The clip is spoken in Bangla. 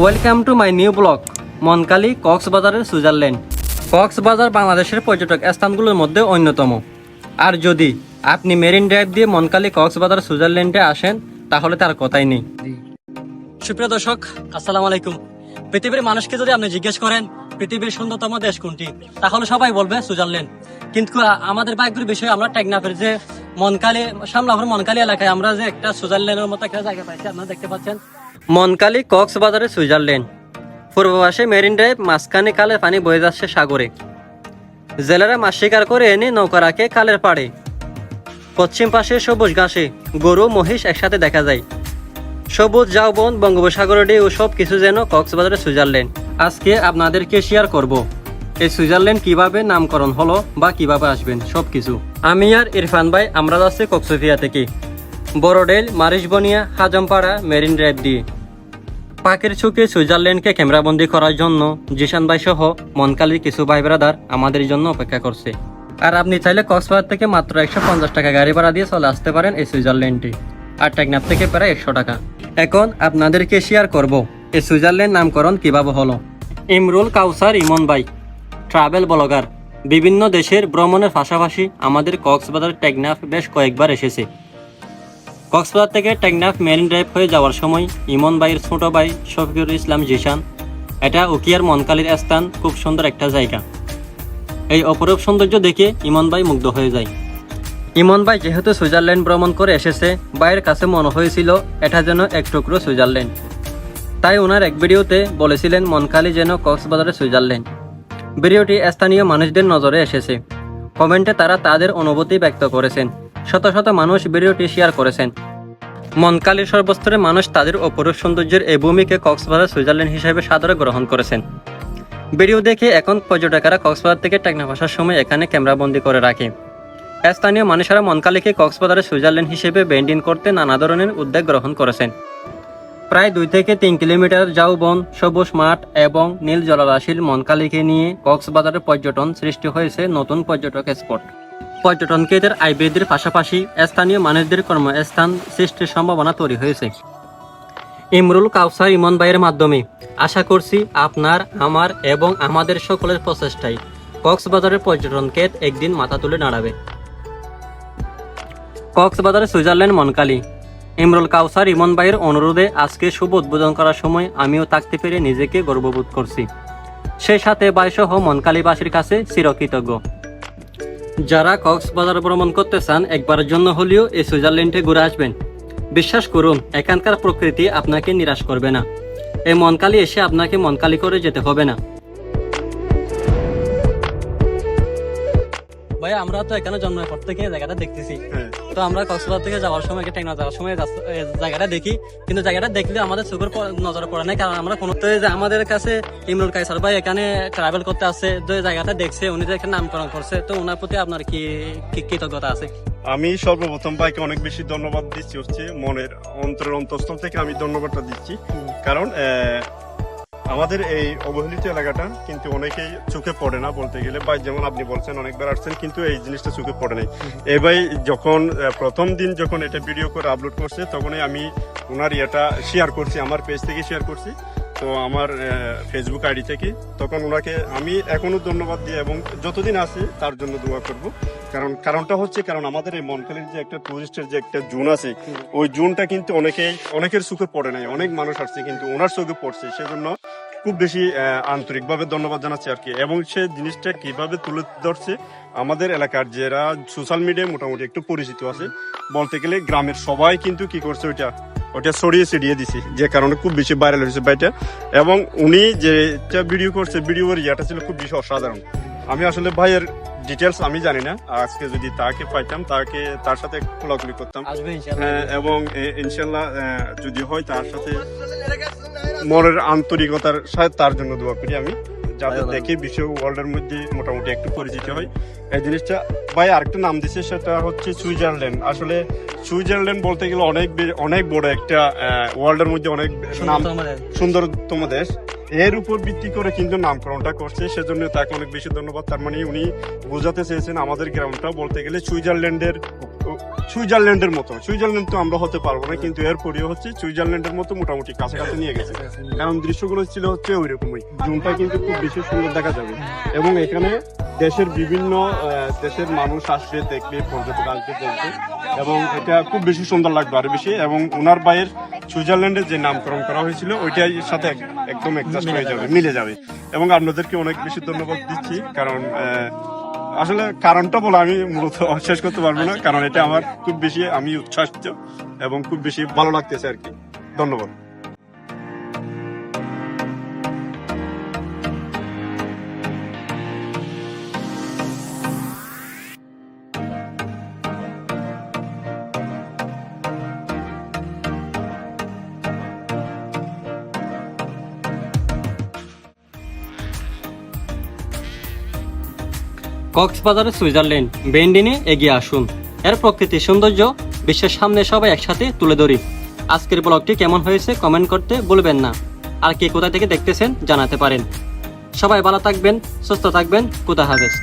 Welcome to my new blog Monkali কক্সবাজারের সুইজারল্যান্ড কক্সবাজার বাংলাদেশের পর্যটক স্থানগুলোর মধ্যে অন্যতম। আর যদি আপনি মেরিন ড্রাইভ দিয়ে মনকালি কক্সবাজার সুইজারল্যান্ডে আসেন, তাহলে তার কথাই নেই। সুপ্রিয় দর্শক, আসসালামু আলাইকুম। পৃথিবীর মানুষকে যদি আপনি জিজ্ঞেস করেন, পৃথিবীর সুন্দরতম দেশ কোনটি, তাহলে সবাই বলবে সুইজারল্যান্ড কিন্তু আমাদের ভাগ্যের বিষয়ে আমরা টেকনাফের যে মনকালি সামলাপুর মনকালি এলাকায় আমরা যে একটা সুইজারল্যান্ডের মতো একটা জায়গা পাইছি, আপনারা দেখতে পাচ্ছেন। মনকালি কক্সবাজারে সুইজারল্যান্ড। পূর্ব পাশে মেরিন ড্রাইভ মাঝখানে কালের পানি বয়ে যাচ্ছে সাগরে। জেলেরা মাছ শিকার করে এনে নৌকা রাখে কালের পাড়ে। পশ্চিম পাশে সবুজ ঘাসে গরু, মহিষ একসাথে দেখা যায়। সবুজ জাউবন বঙ্গোপসাগরের ঢেউ সব কিছু যেন কক্সবাজারের সুইজারল্যান্ড। আজকে আপনাদেরকে শেয়ার করব, এই সুইজারল্যান্ড কীভাবে নামকরণ হলো বা কীভাবে আসবেন সব কিছু আমি আর ইরফান ভাই, আমরা যাচ্ছি কক্সোফিয়া থেকে। বড়ডেল, মারিশবনিয়া, হাজমপাড়া, মেরিন ড্রাইভ দিয়ে। পাকের ছুকে সুইজারল্যান্ডকে ক্যামেরাবন্দি করার জন্য জিশান ভাই সহ মনকালির কিছু ভাই ব্রাদার আমাদের জন্য অপেক্ষা করছে। আর আপনি চাইলে কক্সবাজার থেকে মাত্র একশো পঞ্চাশ টাকা গাড়ি ভাড়া দিয়ে চলে আসতে পারেন এই সুইজারল্যান্ডে আর টেকনাফ থেকে প্রায় একশো টাকা। এখন আপনাদেরকে শেয়ার করব এই সুইজারল্যান্ড নামকরণ কীভাবে হলো। ইমরুল কাউসার ইমন ভাই ট্রাভেল ব্লগার বিভিন্ন দেশের ভ্রমণের পাশাপাশি আমাদের কক্সবাজার টেকনাফ বেশ কয়েকবার এসেছে। কক্সবাজার থেকে টেকনাফ মেরিন ড্রাইভ হয়ে যাওয়ার সময় ইমন ভাইয়ের ছোট ভাই শফিকুর ইসলাম জিশান। এটা উকিয়ার মনকালির স্থান, খুব সুন্দর একটা জায়গা। এই অপরূপ সৌন্দর্য দেখে ইমন ভাই মুগ্ধ হয়ে যায়। ইমন ভাই যেহেতু সুইজারল্যান্ড ভ্রমণ করে এসেছে, ভাইয়ের কাছে মনে হয়েছিল এটা যেন এক টুকরো সুইজারল্যান্ড। তাই ওনার এক ভিডিওতে বলেছিলেন মনকালি যেন কক্সবাজারের সুইজারল্যান্ড। ভিডিওটি স্থানীয় মানুষদের নজরে এসেছে। কমেন্টে তারা তাদের অনুভূতি ব্যক্ত করেছেন। শত শত মানুষ ভিডিওটি শেয়ার করেছেন। মনকালীর সর্বস্তরে মানুষ তাদের অপরূপ সৌন্দর্যের এই ভূমিকে কক্সবাজার, সুইজারল্যান্ড হিসেবে সাদরে গ্রহণ করেছেন। ভিডিও দেখে এখন পর্যটকেরা কক্সবাজার থেকে টেকনাফ আসার সময় এখানে ক্যামেরাবন্দি করে রাখে। স্থানীয় মানুষেরা মনকালীকে কক্সবাজারের সুইজারল্যান্ড হিসেবে বেন্ডিং করতে নানা ধরনের উদ্যোগ গ্রহণ করেছেন। প্রায় দুই থেকে তিন কিলোমিটার জাউবন সবুজ মাঠ এবং নীল জলরাশির মনকালীকে নিয়ে কক্সবাজারের পর্যটন সৃষ্টি হয়েছে নতুন পর্যটক স্পট। পর্যটনকেদের আয় বৃদ্ধির পাশাপাশি স্থানীয় মানুষদের কর্মস্থান সৃষ্টির সম্ভাবনা তৈরি হয়েছে। ইমরুল কাউসার ইমন ভাইয়ের মাধ্যমে আশা করছি আপনার, আমার এবং আমাদের সকলের প্রচেষ্টায় কক্সবাজারের পর্যটনকে একদিন মাথা তুলে দাঁড়াবে কক্সবাজারের সুইজারল্যান্ড মনকালি। ইমরুল কাউসার ইমন ভাইয়ের অনুরোধে আজকে শুভ উদ্বোধন করার সময় আমিও থাকতে পেরে নিজেকে গর্ববোধ করছি। সেই সাথে বাইসহ মনকালীবাসীর কাছে চিরকৃতজ্ঞ। যারা কক্সবাজার ভ্রমণ করতে চান, একবারের জন্য হলেও এই সুইজারল্যান্ডে ঘুরে আসবেন। বিশ্বাস করুন, এখানকার প্রকৃতি আপনাকে নিরাশ করবে না। এই মনকালি এসে আপনাকে মনকালি করে যেতে হবে না। ভাই আমরা তো এখানে জন্মের পর থেকে জায়গাটা দেখতেছি। তো আমরা কক্সবাজার থেকে যাওয়ার সময় টেকনা যাওয়ার সময় জায়গাটা দেখি। কিন্তু জায়গাটা দেখলে আমাদের চোখের নজরে পড়ে না কারণ আমরা কোনো যে আমাদের কাছে ইমরুল কাইসার ভাই এখানে ট্রাভেল করতে আসছে যে জায়গাটা দেখছে উনি যে এখানে নামকরণ করছে তো ওনার প্রতি আপনার কি কৃতজ্ঞতা আছে? আমি সর্বপ্রথম ভাইকে অনেক বেশি ধন্যবাদ দিচ্ছি হচ্ছে মনের অন্তরের অন্তঃস্থল থেকে আমি ধন্যবাদটা দিচ্ছি। কারণ আমাদের এই অবহেলিত এলাকাটা কিন্তু অনেকেই চোখে পড়ে না বলতে গেলে। ভাই যেমন আপনি বলছেন অনেকবার আসছেন কিন্তু এই জিনিসটা চোখে পড়ে নাই। ভাই যখন প্রথম দিন যখন এটা ভিডিও করে আপলোড করছে তখনই আমি ওনার ইয়েটা শেয়ার করছি আমার পেজ থেকে শেয়ার করছি। তো আমার ফেসবুক আইডি থেকে। তখন ওনাকে আমি এখনও ধন্যবাদ দিই এবং যতদিন আছে তার জন্য দোয়া করব। কারণ কারণটা হচ্ছে কারণ আমাদের এই মনকালির যে একটা টুরিস্টের যে একটা জোন আছে ওই জোনটা কিন্তু অনেকেই অনেকের চোখে পড়ে নাই। অনেক মানুষ আসছে কিন্তু ওনার চোখে পড়ছে। সেজন্য খুব বেশি আন্তরিকভাবে ধন্যবাদ জানাচ্ছি আর কি। এবং সে জিনিসটা কীভাবে তুলে ধরছে, আমাদের এলাকার যারা সোশ্যাল মিডিয়ায় মোটামুটি একটু পরিচিত আছে, বলতে গেলে গ্রামের সবাই কিন্তু কি করছে, ওইটা ওটা ছড়িয়ে ছিড়িয়ে দিছি, যে কারণে খুব বেশি ভাইরাল হয়েছে বাইটা এবং উনি যেটা ভিডিও করছে ভিডিওর ইয়াটা ছিল খুব বেশি অসাধারণ। আমি আসলে ভাইয়ের ডিটেলস আমি জানি না। আজকে যদি তাকে পাইতাম তাকে তার সাথে খোলাখুলি করতাম। হ্যাঁ, এবং ইনশাল্লাহ যদি হয় তার সাথে মনের আন্তরিকতার সাথে তার জন্য দোয়া করি আমি ভালো। দেখে বিশ্ব ওয়ার্ল্ডের মধ্যে মোটামুটি একটু পরিচিত হয় এই জিনিসটা ভাই আরেকটা নাম দিছে সেটা হচ্ছে সুইজারল্যান্ড। আসলে সুইজারল্যান্ড বলতে গেলে অনেক অনেক বড় একটা ওয়ার্ল্ডের মধ্যে অনেক নাম সুন্দরতম দেশ। এর উপর ভিত্তি করে কিন্তু নামকরণটা করছে, সেজন্য তাকে অনেক বেশি ধন্যবাদ। তার মানে উনি বোঝাতে চেয়েছেন আমাদের গ্রামটা বলতে গেলে সুইজারল্যান্ডের সুইজারল্যান্ডের মতো। সুইজারল্যান্ড তো আমরা হতে পারব না, কিন্তু এরপরেও হচ্ছে সুইজারল্যান্ডের মতো মোটামুটি কাছাকাছি নিয়ে গেছে। কারণ দৃশ্যগুলো ছিল হচ্ছে ওইরকমই। জুনটা কিন্তু খুব বেশি সুন্দর দেখা যাবে। এবং এখানে দেশের বিভিন্ন দেশের মানুষ আসবে, দেখবে, পর্যটক আসবে দেখবে এবং এটা খুব বেশি সুন্দর লাগবে আরও বেশি। এবং ওনার ভাইয়ের সুইজারল্যান্ডের যে নামকরণ করা হয়েছিল, ওইটাই সাথে এক- একদম অ্যাডজাস্ট হয়ে যাবে, মিলে যাবে। এবং আপনাদেরকে অনেক বেশি ধন্যবাদ দিচ্ছি, কারণ আসলে কারণটা বলে আমি মূলত শেষ করতে পারব না, কারণ এটা আমার খুব বেশি, আমি উচ্ছ্বাসিত এবং খুব বেশি ভালো লাগতেছে আর কি। ধন্যবাদ। কক্সবাজারের সুইজারল্যান্ড বেন্ডিনে এগিয়ে আসুন। এর প্রকৃতির সৌন্দর্য বিশ্বের সামনে সবাই একসাথে তুলে ধরি। আজকের ব্লগটি কেমন হয়েছে কমেন্ট করতে বলবেন না। আর কে কোথা থেকে দেখতেছেন জানাতে পারেন। সবাই ভালো থাকবেন, সুস্থ থাকবেন কোথা হাফেজ।